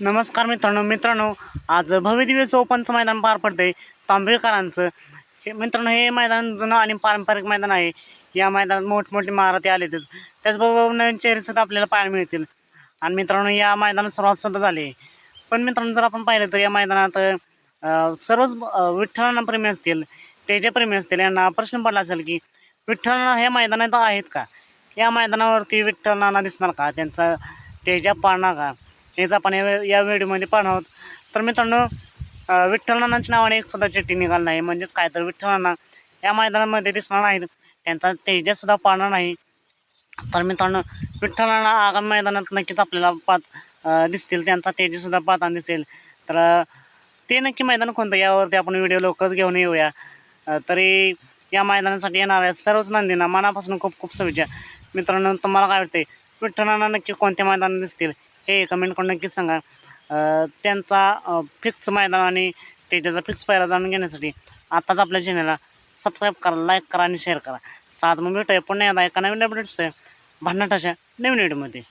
नमस्कार मित्रांनो मित्रांनो आज भव्यदिव्य ओपनचं मैदान पार पडते तांबेकरांचं. हे मित्रांनो हे मैदान जुनं आणि पारंपरिक मैदान आहे. या मैदानात मोठमोठी महारथी आलेतच. त्याचबरोबर नवीन चेहरेसुद्धा आपल्याला पाहायला मिळतील. आणि मित्रांनो या मैदानात सर्वात सुद्धा झाली आहे. पण मित्रांनो जर आपण पाहिलं तर या मैदानात सर्वच विठ्ठलांना प्रेमी असतील तेजे प्रेमी असतील यांना प्रश्न पडला असेल की विठ्ठलांना हे मैदानात आहेत का? या मैदानावरती विठ्ठलांना दिसणार का? त्यांचा तेजा पाळणार का? हेच आपण या या व्हिडिओमध्ये पाहणार आहोत. तर मित्रांनो अं, विठ्ठलनानांच्या नावाने एक सुद्धा चिठ्ठी निघाल नाही. म्हणजेच काय तर विठ्ठलांना या मैदानामध्ये दिसणार नाहीत. त्यांचा तेजसुद्धा पाहणार नाही. तर मित्रांनो विठ्ठलांना आगामी मैदानात नक्कीच आपल्याला पाहत दिसतील. त्यांचा तेजसुद्धा पाहताना दिसेल. तर ते नक्की मैदान कोणतं यावरती आपण व्हिडिओ लवकरच घेऊन येऊया. तरी या मैदानासाठी येणाऱ्या सर्वच नंदींना मनापासून खूप खूप शुभेच्छा. मित्रांनो तुम्हाला काय वाटते विठ्ठलांना नक्की कोणत्या मैदानात दिसतील? हे कमेंट करून नक्कीच सांगा. त्यांचा फिक्स मैदान आणि त्याच्याचा फिक्स पहिला जाणून घेण्यासाठी आत्ताच आपल्या चॅनलला सबस्क्राईब करा लाईक करा आणि शेअर करा. चालत मग भेटूया पुन्हा एकदा एका नवीन अपडेट्स आहे भन्नाट नवीन व्हिडिओमध्ये